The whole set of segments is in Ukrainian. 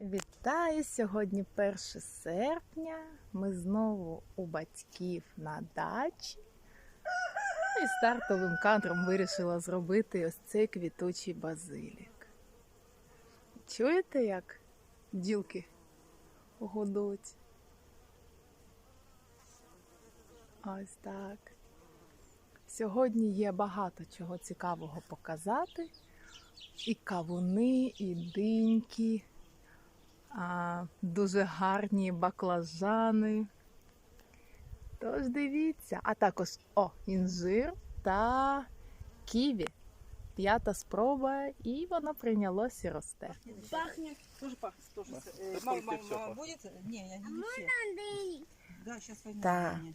Вітаю! Сьогодні 1 серпня. Ми знову у батьків на дачі. І стартовим кадром вирішила зробити ось цей квітучий базилік. Чуєте, як ділки гудуть? Ось так. Сьогодні є багато чого цікавого показати. І кавуни, і диньки, а, дуже гарні баклажани. Тож дивіться, а також о, інжир та ківі. П'ята спроба, і воно прийнялось і росте. Пахнет. Тоже пахнет. Тоже. Да. с- э, Да мама, сколько мама, всё мама пахнет? будет? Не, я не, не все. Андрей. Да, сейчас возьму. Да. Таня.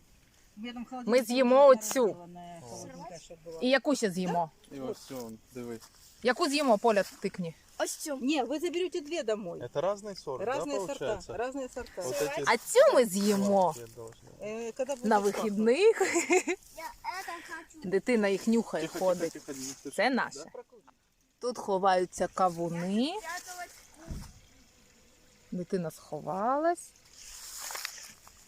У меня там Ми холодильник з'їмо холодильник оцю. разделанная, холодненькая, чтоб была. І яку ще з'їмо? І ось он, дивись. Яку з'їмо, Поля, тикні? Ось цю. Не, вы заберете две домой. Это разный сорт, разные да, сорта. получается? Разные сорта. Вот эти А цю ми з'їмо сладкие должны. Э, когда будет на пахнуть? вихідних. Я это хочу. Дитина їх нюхає, Тихо, ходить. тихо, тихо, не слышу. Це наше. Прокрути. Тут ховаються кавуни. Спряталась. Дитина сховалась.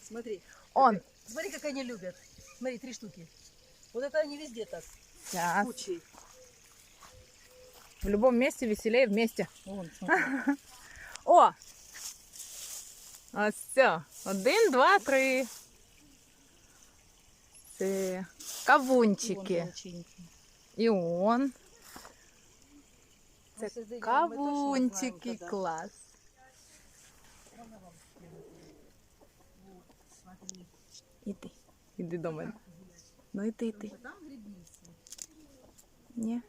Смотри. Он. Смотри, как они любят. Смотри, три штуки. Вот это они везде так. Сейчас. Кучей. В любом месте веселее вместе. Вон, смотри. О! Ось все. Один, два, три. Це кавунчики. Вон молоченький. І он. Мы Це создадим, мы точно кавунчики. знаем, когда. Клас. Смотри. Іди. Іди до мене. Ну іди, іди. Там грибницы. Ні.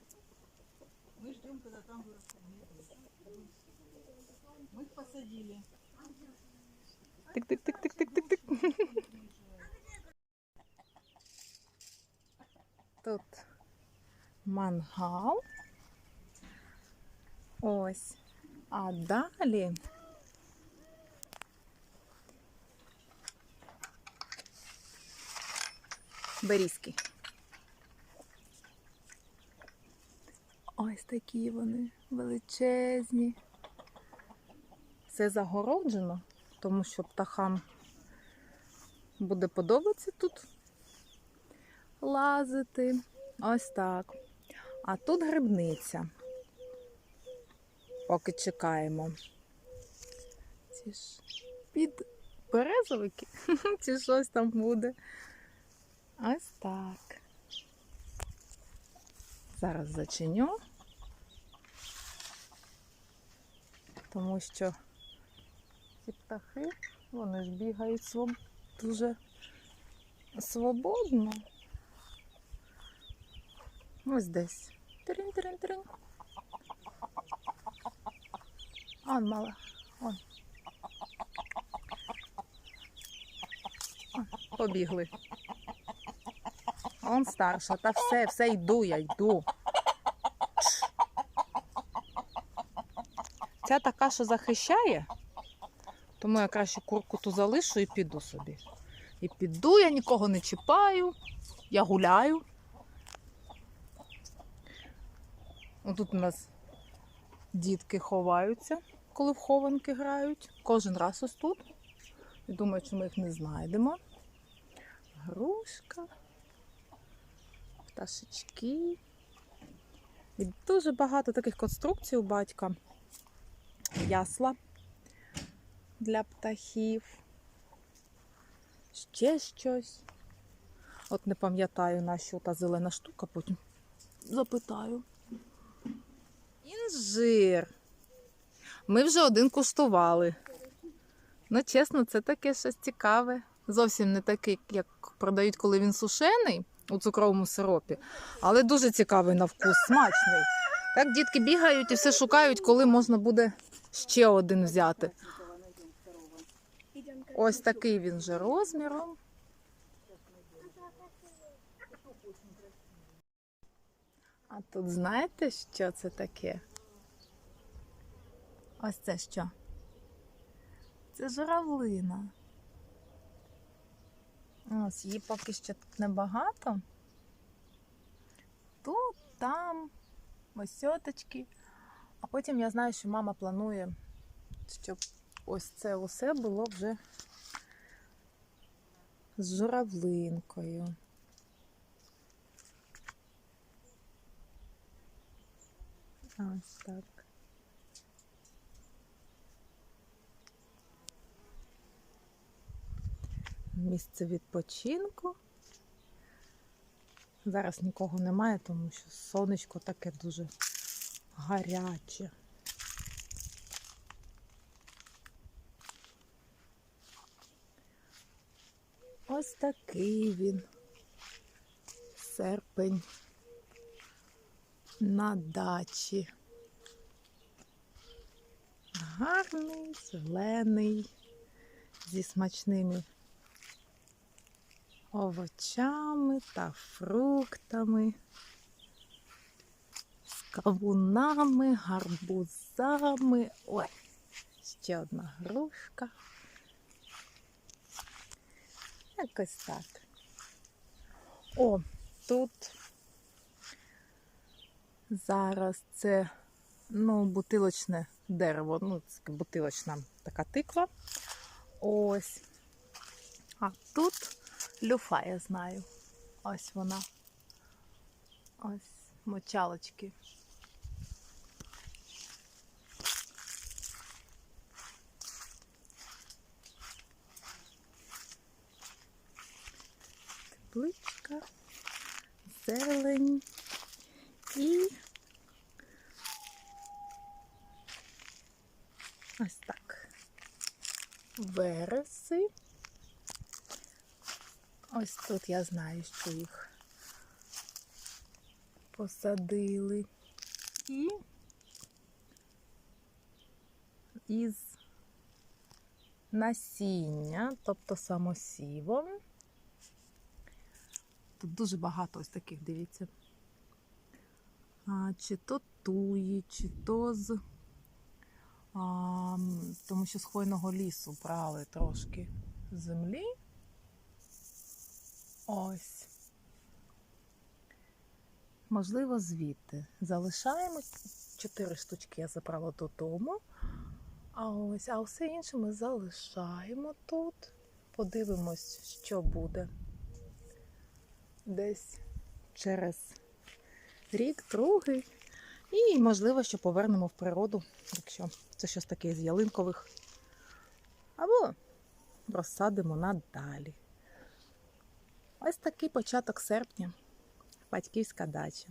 Мы ждем, когда там вырастут. Мы их посадили. Тик-тик-тик-тик-тик-тик-тик. Тут мангал. Ось. А далі. Берізки. Ось такі вони величезні. Все загороджено, тому що птахам буде подобатися тут лазити. Ось так. А тут грибниця. Поки чекаємо. Ці ж під березовики, чи щось там буде. Ось так. Зараз зачиню. Тому що ці птахи, вони ж бігають своб... дуже свободно. Ось десь. Трин-трин-трин. Он мала. Он, побігли. Он старша. Та все, все йду, я йду. Ця така, що захищає, тому я краще курку ту залишу і піду собі. І піду, я нікого не чіпаю, я гуляю. Тут у нас дітки ховаються, коли в хованки грають. Кожен раз ось тут. І думаю, що ми їх не знайдемо. Грушка, пташечки. Дуже багато таких конструкцій у батька. Ясла для птахів. Ще щось. От не пам'ятаю, на що та зелена штука, потім запитаю. Інжир. Ми вже один куштували. Ну, чесно, це таке щось цікаве. Зовсім не такий, як продають, коли він сушений у цукровому сиропі, але дуже цікавий на вкус, смачний. Так дітки бігають і все шукають, коли можна буде ще один взяти. Ось такий він же розміром. А тут знаєте, що це таке? Ось це що? Це журавлина. Ось її поки що тут небагато. Тут, там, ось. А потім я знаю, що мама планує щоб ось це усе було вже з журавлинкою. Ось так. Місце відпочинку. Зараз нікого немає, тому що сонечко таке дуже гаряче. Ось такий він. Серпень на дачі. Гарний, зелений, зі смачними овочами та фруктами, з кавунами, гарбузами. Ой, ще одна грушка. Якось так. О, тут зараз це ну, бутилочне дерево, ну, це бутилочна така тиква. Ось. А тут люфа, я знаю. Ось вона. Ось мочалочки. Тепличка, зелень і ось так. Вереси. Ось тут я знаю, що їх посадили. І із насіння, тобто самосівом. Тут дуже багато ось таких, дивіться. А, чи то туї, чи то з. А, тому що з хвойного лісу брали трошки землі. Ось. Можливо, звідти. Залишаємо. Чотири штучки я забрала додому. А ось, а все інше ми залишаємо тут. Подивимось, що буде. Десь через рік, другий. І, можливо, що повернемо в природу, якщо це щось таке з ялинкових. Або розсадимо надалі. Ось такий початок серпня. Батьківська дача.